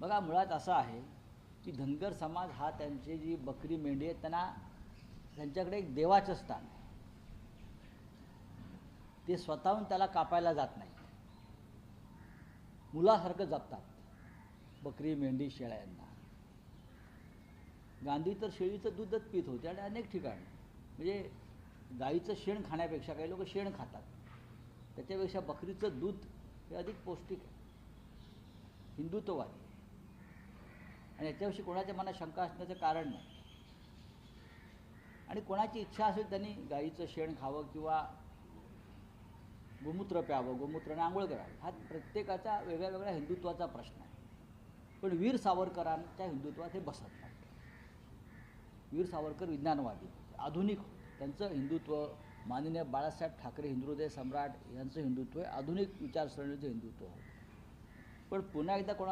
बघा मुळात असं आहे की धनगर समाज हा त्यांची जी बकरी मेंढी आहेत त्यांना त्यांच्याकडे एक देवाचं स्थान आहे. ते स्वतःहून त्याला कापायला जात नाही मुलासारखं जपतात बकरी मेंढी शेळ्यांना. गांधी तर शेळीचं दूधच पित होते आणि अनेक ठिकाणी. म्हणजे गाईचं शेण खाण्यापेक्षा काही लोक शेण खातात. त्याच्यापेक्षा बकरीचं दूध हे अधिक पौष्टिक आहे. हिंदुत्ववादी आणि याच्याविषयी कोणाच्या मनात शंका असण्याचं कारण नाही. आणि कोणाची इच्छा असेल त्यांनी गाईचं शेण खावं किंवा गोमूत्र प्यावं गोमूत्राने आंघोळ करावं. हा प्रत्येकाचा वेगळ्या वेगळ्या हिंदुत्वाचा प्रश्न आहे. पण वीर सावरकरांच्या हिंदुत्वात हे बसत नाही. वीर सावरकर विज्ञानवादी आधुनिक त्यांचं हिंदुत्व माननीय बाळासाहेब ठाकरे हिंदुदय सम्राट यांचं हिंदुत्व आहे आधुनिक विचारसरणीचं हिंदुत्व पण पुन्हा एकदा कोणाला